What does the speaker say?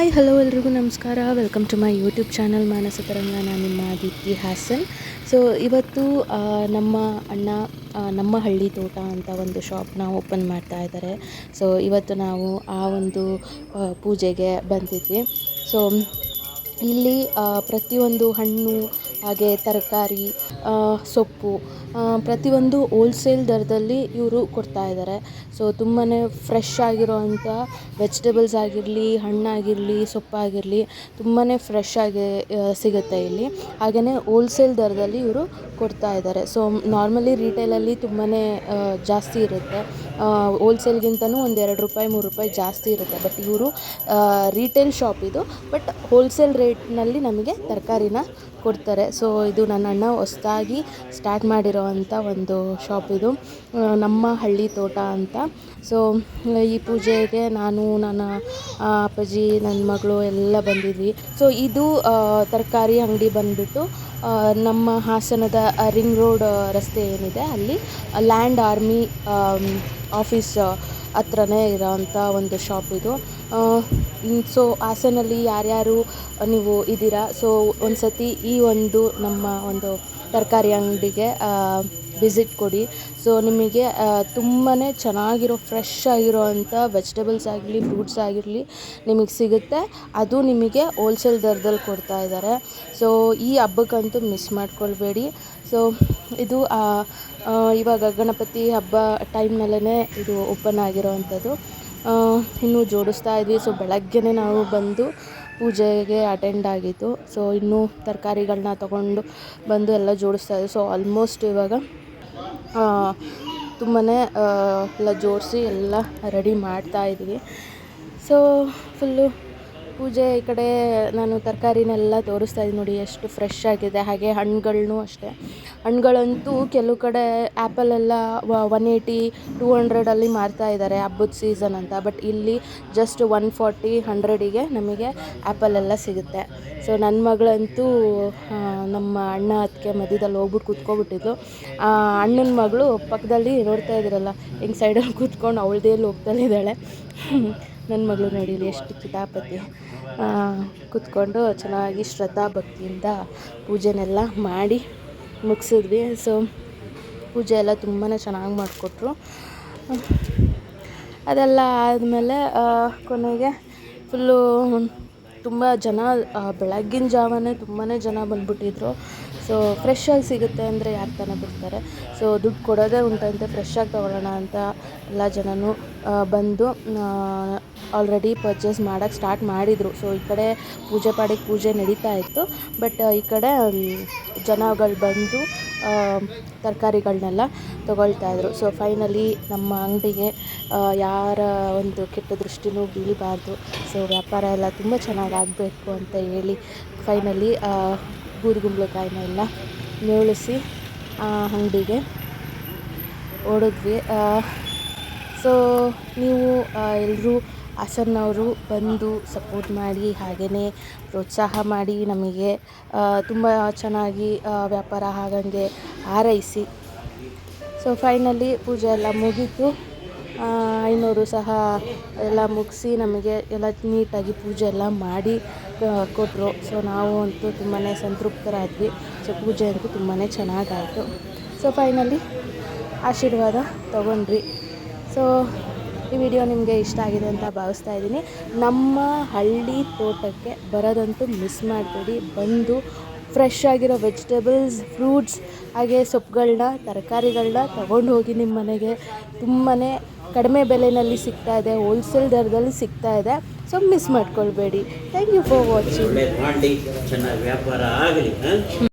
Hi, hello ಎಲ್ರಿಗೂ ನಮಸ್ಕಾರ. Welcome to my YouTube channel Manasa Taranga ನಾನು ನಿಮ್ಮ ದೀಪ್ತಿ ಹಾಸನ್. ಸೊ ಇವತ್ತು ನಮ್ಮ ಅಣ್ಣ ನಮ್ಮ ಹಳ್ಳಿ ತೋಟ ಅಂತ ಒಂದು ಶಾಪ್ನ ಓಪನ್ ಮಾಡ್ತಾ ಇದ್ದಾರೆ ಸೊ ಇವತ್ತು ನಾವು ಆ ಒಂದು ಪೂಜೆಗೆ ಬಂದಿದ್ವಿ. ಸೊ ಇಲ್ಲಿ ಪ್ರತಿಯೊಂದು ಹಣ್ಣು ಹಾಗೆ ತರಕಾರಿ ಸೊಪ್ಪು ಪ್ರತಿಯೊಂದು ಹೋಲ್ಸೇಲ್ ದರದಲ್ಲಿ ಇವರು ಕೊಡ್ತಾ ಇದ್ದಾರೆ ಸೊ ತುಂಬಾ ಫ್ರೆಶ್ ಆಗಿರೋವಂಥ ವೆಜಿಟೇಬಲ್ಸ್ ಆಗಿರಲಿ ಹಣ್ಣಾಗಿರಲಿ ಸೊಪ್ಪಾಗಿರಲಿ ತುಂಬಾ ಫ್ರೆಶ್ ಆಗಿ ಸಿಗುತ್ತೆ ಇಲ್ಲಿ. ಹಾಗೆಯೇ ಹೋಲ್ಸೇಲ್ ದರದಲ್ಲಿ ಇವರು ಕೊಡ್ತಾ ಇದ್ದಾರೆ ಸೊ ನಾರ್ಮಲಿ ರಿಟೇಲಲ್ಲಿ ತುಂಬಾ ಜಾಸ್ತಿ ಇರುತ್ತೆ. ಹೋಲ್ಸೇಲ್ಗಿಂತನೂ ಒಂದು ಎರಡು ರೂಪಾಯಿ, ಮೂರು ರೂಪಾಯಿ ಜಾಸ್ತಿ ಇರುತ್ತೆ. ಬಟ್ ಇವರು ರಿಟೇಲ್ ಶಾಪ್ ಇದು. ಬಟ್ ಹೋಲ್ಸೇಲ್ ರೇಟ್ನಲ್ಲಿ ನಮಗೆ ತರಕಾರಿನ ಕೊಡ್ತಾರೆ. ಸೊ ಇದು ನನ್ನ ಅಣ್ಣ ಹೊಸ್ದಾಗಿ ಸ್ಟಾರ್ಟ್ ಮಾಡಿರೋವಂಥ ಒಂದು ಶಾಪ್ ಇದು. ನಮ್ಮ ಹಳ್ಳಿ ತೋಟ ಅಂತ. ಸೊ ಈ ಪೂಜೆಗೆ ನಾನು, ನನ್ನ ಅಪ್ಪಾಜಿ ನನ್ನ ಮಗಳು ಎಲ್ಲ ಬಂದಿದ್ವಿ. ಸೊ ಇದು ತರಕಾರಿ ಅಂಗಡಿ ಬಂದುಬಿಟ್ಟು ನಮ್ಮ ಹಾಸನದ ರಿಂಗ್ ರೋಡ್ ರಸ್ತೆ ಏನಿದೆ ಅಲ್ಲಿ ಲ್ಯಾಂಡ್ ಆರ್ಮಿ ಆಫೀಸ್ ಹತ್ರನೇ ಇರೋವಂಥ ಒಂದು ಶಾಪ್ ಇದು. ಸೊ ಹಾಸನಲ್ಲಿ ಯಾರ್ಯಾರು ನೀವು ಇದ್ದೀರಾ? ಸೊ ಒಂದು ಸತಿ ಈ ಒಂದು ನಮ್ಮ ಒಂದು ತರಕಾರಿ ಅಂಗಡಿಗೆ ವಿಸಿಟ್ ಕೊಡಿ. ಸೊ ನಿಮಗೆ ತುಂಬಾ ಚೆನ್ನಾಗಿರೋ ಫ್ರೆಶ್ ಆಗಿರೋವಂಥ ವೆಜಿಟೇಬಲ್ಸ್ ಆಗಲಿ ಫ್ರೂಟ್ಸ್ ಆಗಿರಲಿ ನಿಮಗೆ ಸಿಗುತ್ತೆ. ಅದು ನಿಮಗೆ ಹೋಲ್ಸೇಲ್ ದರದಲ್ಲಿ ಕೊಡ್ತಾ ಇದ್ದಾರೆ. ಸೊ ಈ ಹಬ್ಬಕ್ಕಂತೂ ಮಿಸ್ ಮಾಡ್ಕೊಳ್ಬೇಡಿ. ಸೊ ಇದು ಇವಾಗ ಗಣಪತಿ ಹಬ್ಬ ಟೈಮ್ನಲ್ಲೇ ಇದು ಓಪನ್ ಆಗಿರೋವಂಥದ್ದು. ಇನ್ನೂ ಜೋಡಿಸ್ತಾ ಇದ್ವಿ. ಸೊ ಬೆಳಗ್ಗೆನೇ ನಾವು ಬಂದು ಪೂಜೆಗೆ ಅಟೆಂಡ್ ಆಗಿತ್ತು. ಸೊ ಇನ್ನೂ ತರಕಾರಿಗಳನ್ನ ತೊಗೊಂಡು ಬಂದು ಎಲ್ಲ ಜೋಡಿಸ್ತಾ ಇದ್ವಿ. ಸೊ ಆಲ್ಮೋಸ್ಟ್ ಇವಾಗ ತುಂಬಾ ಎಲ್ಲ ಜೋಡಿಸಿ ಎಲ್ಲ ರೆಡಿ ಮಾಡ್ತಾ ಇದ್ವಿ. ಸೊ ಫುಲ್ಲು ಪೂಜೆ ಈ ಕಡೆ ನಾನು ತರಕಾರಿನೆಲ್ಲ ತೋರಿಸ್ತಾ ಇದ್ದೀನಿ ನೋಡಿ, ಎಷ್ಟು ಫ್ರೆಶ್ ಆಗಿದೆ. ಹಾಗೆ ಹಣ್ಣುಗಳ್ನೂ ಅಷ್ಟೇ. ಹಣ್ಣುಗಳಂತೂ ಕೆಲವು ಕಡೆ ಆ್ಯಪಲೆಲ್ಲ ಒನ್ ಏಯ್ಟಿ ಟೂ ಹಂಡ್ರೆಡಲ್ಲಿ ಮಾರ್ತಾ ಇದ್ದಾರೆ ಹಬ್ಬದ ಸೀಸನ್ ಅಂತ. ಬಟ್ ಇಲ್ಲಿ ಜಸ್ಟ್ ಒನ್ ಫಾರ್ಟಿ ಹಂಡ್ರೆಡಿಗೆ ನಮಗೆ ಆ್ಯಪಲೆಲ್ಲ ಸಿಗುತ್ತೆ. ಸೊ ನನ್ನ ಮಗಳಂತೂ ನಮ್ಮ ಅಣ್ಣ ಅದಕ್ಕೆ ಮಧ್ಯದಲ್ಲಿ ಹೋಗ್ಬಿಟ್ಟು ಕೂತ್ಕೊಬಿಟ್ಟಿದ್ಲು. ಆ, ಅಣ್ಣನ ಮಗಳು ಪಕ್ಕದಲ್ಲಿ ನೋಡ್ತಾ ಇದ್ದೀರಲ್ಲ ಹಿಂಗೆ ಸೈಡಲ್ಲಿ ಕೂತ್ಕೊಂಡು ಅವಳದೇಲಿ ಹೋಗ್ತಲಿದ್ದಾಳೆ ನನ್ನ ಮಗಳು ನೋಡಿಲಿ ಎಷ್ಟು ಕಿತಾಪತಿ. ಕೂತ್ಕೊಂಡು ಚೆನ್ನಾಗಿ ಶ್ರದ್ಧಾ ಭಕ್ತಿಯಿಂದ ಪೂಜೆನೆಲ್ಲ ಮಾಡಿ ಮುಗಿಸಿದ್ವಿ. ಸೊ ಪೂಜೆ ಎಲ್ಲ ತುಂಬಾ ಚೆನ್ನಾಗಿ ಮಾಡಿಕೊಟ್ರು. ಅದೆಲ್ಲ ಆದಮೇಲೆ ಕೊನೆಗೆ ಫುಲ್ಲು ತುಂಬ ಜನ ಬೆಳಗ್ಗಿನ ಜಾವನೇ ತುಂಬಾ ಜನ ಬಂದ್ಬಿಟ್ಟಿದ್ರು. ಸೊ ಆಗಿ ಸಿಗುತ್ತೆ ಅಂದರೆ ಯಾರು ತಾನೇ ಬಿಡ್ತಾರೆ ಸೊ ದುಡ್ಡು ಕೊಡೋದೇ ಉಂಟಂತೆ ಫ್ರೆಶ್ ಆಗಿ ತೊಗೊಳ್ಳೋಣ ಅಂತ ಎಲ್ಲ ಜನನು ಬಂದು ಆಲ್ರೆಡಿ ಪರ್ಚೇಸ್ ಮಾಡೋಕ್ಕೆ ಸ್ಟಾರ್ಟ್ ಮಾಡಿದರು. ಸೊ ಈ ಕಡೆ ಪೂಜೆ ಪಾಡಿಗೆ ಪೂಜೆ ನಡೀತಾ ಇತ್ತು. ಬಟ್ ಈ ಕಡೆ ಜನಗಳು ಬಂದು ತರಕಾರಿಗಳನ್ನೆಲ್ಲ ತೊಗೊಳ್ತಾ ಇದ್ರು. ಸೊ ಫೈನಲಿ ನಮ್ಮ ಅಂಗಡಿಗೆ ಯಾರ ಒಂದು ಕೆಟ್ಟ ದೃಷ್ಟಿನೂ ಬೀಳಬಾರ್ದು. ಸೊ ವ್ಯಾಪಾರ ಎಲ್ಲ ತುಂಬ ಚೆನ್ನಾಗಿ ಆಗಬೇಕು ಅಂತ ಹೇಳಿ ಫೈನಲಿ ಬೂದುಗುಂಬಳಕಾಯಿನ ಎಲ್ಲ ನೇವಳಿಸಿ ಅಂಗಡಿಗೆ ಓಡಿದ್ವಿ ಸೊ ನೀವು ಎಲ್ಲರೂ ಹಾಸನ್ನವರು ಬಂದು ಸಪೋರ್ಟ್ ಮಾಡಿ ಹಾಗೆಯೇ ಪ್ರೋತ್ಸಾಹ ಮಾಡಿ ನಮಗೆ ತುಂಬ ಚೆನ್ನಾಗಿ ವ್ಯಾಪಾರ ಆಗಂಗೆ ಹಾರೈಸಿ. ಸೊ ಫೈನಲಿ ಪೂಜೆ ಎಲ್ಲ ಮುಗೀತು. ಐನೂರು ಸಹ ಎಲ್ಲ ಮುಗಿಸಿ ನಮಗೆ ಎಲ್ಲ ನೀಟಾಗಿ ಪೂಜೆ ಎಲ್ಲ ಮಾಡಿ ಕೊಟ್ಟರು ಸೊ ನಾವು ಅಂತೂ ತುಂಬಾ ಸಂತೃಪ್ತರಾದ್ವಿ. ಸೊ ಪೂಜೆ ಅಂತೂ ತುಂಬಾ ಚೆನ್ನಾಗಾಯಿತು. ಸೊ ಫೈನಲಿ ಆಶೀರ್ವಾದ ತಗೊಂಡ್ರಿ ಸೊ ಈ ವಿಡಿಯೋ ನಿಮಗೆ ಇಷ್ಟ ಆಗಿದೆ ಅಂತ ಭಾವಿಸ್ತಾ ಇದ್ದೀನಿ. ನಮ್ಮ ಹಳ್ಳಿ ತೋಟಕ್ಕೆ ಬರೋದಂತೂ ಮಿಸ್ ಮಾಡಬೇಡಿ. ಬಂದು ಫ್ರೆಶ್ ಆಗಿರೋ ವೆಜಿಟೇಬಲ್ಸ್ ಫ್ರೂಟ್ಸ್ ಹಾಗೆ ಸೊಪ್ಪುಗಳನ್ನ ತರಕಾರಿಗಳನ್ನ ತಗೊಂಡು ಹೋಗಿ ನಿಮ್ಮ ಮನೆಗೆ ತುಂಬಾ ಕಡಿಮೆ ಬೆಲೆಯಲ್ಲಿ ಸಿಗ್ತಾ ಇದೆ ಹೋಲ್ಸೇಲ್ ದರದಲ್ಲಿ ಸಿಗ್ತಾ ಇದೆ. ಸೊ ಮಿಸ್ ಮಾಡ್ಕೊಳ್ಬೇಡಿ. ಥ್ಯಾಂಕ್ ಯು ಫಾರ್ ವಾಚಿಂಗ್ ಚೆನ್ನಾಗಿ ವ್ಯಾಪಾರ ಆಗಲಿ